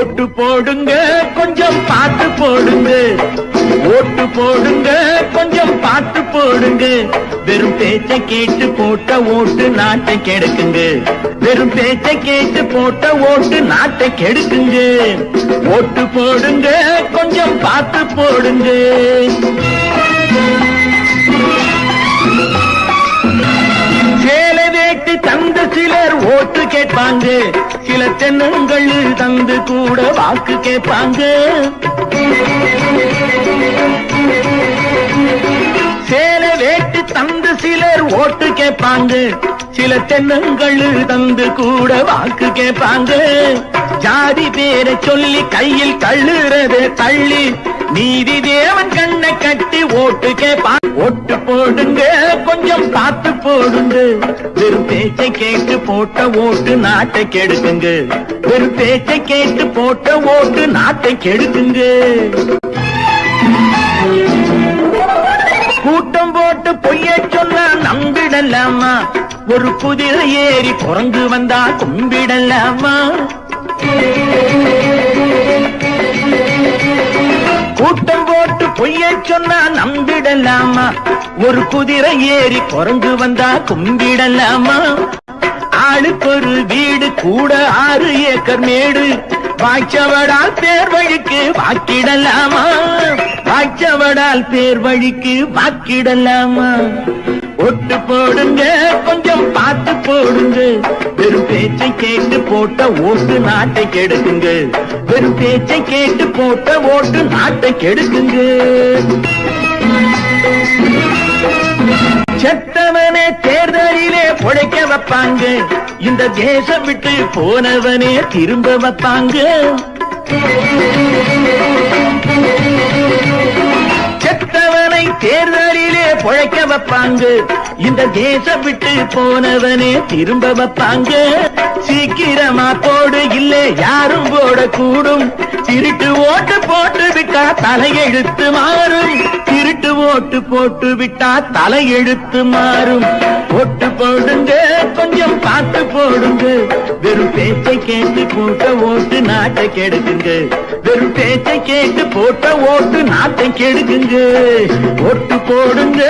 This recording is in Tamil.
ஓட்டு போடுங்க கொஞ்சம் பார்த்து போடுங்க. ஓட்டு போடுங்க கொஞ்சம் பார்த்து போடுங்க. வெறும் பேச்சை கேட்டு போட்ட ஓட்டு நாட்டை கெடுக்குங்க. வெறும் பேச்சை கேட்டு போட்ட ஓட்டு நாட்டை கெடுக்குங்க. ஓட்டு போடுங்க கொஞ்சம் பார்த்து போடுங்க. கேட்பாங்க. சில தென்னங்கள் தந்து கூட வாக்கு கேட்பாங்க. சேல வேட்டு தந்து சிலர் ஓட்டு கேட்பாங்க. சில தென்னங்கள் தந்து கூட வாக்கு கேட்பாங்க. ஜாதி பேரை சொல்லி கையில் தள்ளுறது தள்ளி நீதி தேவன் கண்ணை கட்டி ஓட்டு கேட்பான். ஓட்டு போடுங்க கொஞ்சம் பார்த்து போடுங்க. வெறும் பேச்சை கேட்டு போட்ட ஓட்டு நாட்டை கெடுக்குங்க. வெறும் பேச்சை கேட்டு போட்ட ஓட்டு நாட்டை கெடுக்குங்க. கும்பிடலாமா? ஒரு குதிரை ஏறி குரங்கு வந்தா கும்பிடலாமா? கூட்டம் போட்டு பொய்ய சொன்னா நம்பிடலாமா? ஒரு குதிரை ஏறி குரங்கு வந்தா கும்பிடலாமா? ஆளுக்கு ஒரு வீடு கூட ஆறு ஏக்கர் மேடு. வாய்ச்சவடால் பேர் வழிக்கு வாக்கிடலாமா? வாய்ச்சவடால் பேர் வழிக்கு வாக்கிடலாமா? ஒட்டு போடுங்க கொஞ்சம் பார்த்து போடுங்க. வெறும் பேச்சை கேட்டு போட்ட ஓட்டு நாட்டை கெடுக்குங்க. வெறும் பேச்சை கேட்டு போட்ட ஓட்டு நாட்டை கெடுக்குங்க. செத்தவனே தேர்தலிலே பொழைக்க வைப்பாங்க. இந்த தேசம் விட்டு போனவனே திரும்ப வைப்பாங்க. தேர்தலிலே பொழைக்க வைப்பாங்க. இந்த தேசம் விட்டு போனவனே திரும்ப வைப்பாங்க. சீக்கிரமா போடு இல்லை யாரும் போடக்கூடும் திருட்டு ஓட்டு போட்டு விட்டா தலையெழுத்து மாறும். திருட்டு ஓட்டு போட்டு விட்டா தலையெழுத்து மாறும். ஓட்டு போடுங்க ஓடுங்க வெறும் பேச்சை கேட்டு போட்ட ஓட்டு நாட்டை கெடுக்குங்க. வெறும் பேச்சை கேட்டு போட்ட ஓட்டு நாட்டை கெடுக்குங்க. ஓட்டு போடுங்க.